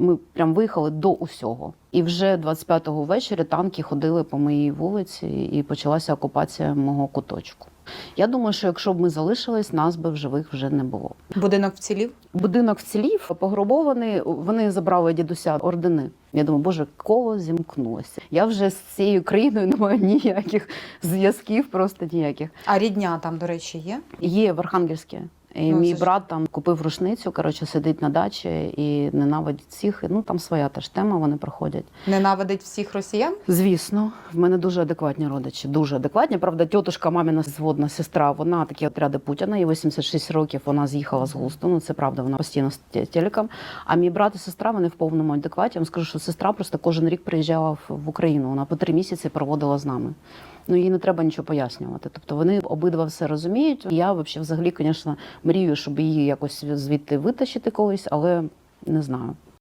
Ми прям виїхали до усього. І вже 25-го ввечері танки ходили по моїй вулиці, і почалася окупація мого куточку. Я думаю, що якщо б ми залишились, нас би в живих вже не було. Будинок вцілів? Будинок вцілів, пограбований. Вони забрали дідуся ордени. Я думаю, боже, коло зімкнулося. Я вже з цією країною не маю ніяких зв'язків, просто ніяких. А рідня там, до речі, є? Є в Архангельське. І Ну, мій це брат там купив рушницю, коротше, сидить на дачі і ненавидить всіх. Ну там своя теж тема, вони проходять. Ненавидить всіх росіян? Звісно, в мене дуже адекватні родичі, дуже адекватні. Правда, тітушка, маміна зводна сестра, вона такі отряди Путіна, їй 86 років вона з'їхала з густу. Ну це правда, вона постійно з те- телеком. А мій брат і сестра вони в повному адекваті. Я вам скажу, що сестра просто кожен рік приїжджала в Україну. Вона по три місяці проводила з нами. Ну їй не треба нічого пояснювати. Тобто вони обидва все розуміють. Я взагалі, звісно, мрію, щоб її якось звідти витащити когось, але не знаю.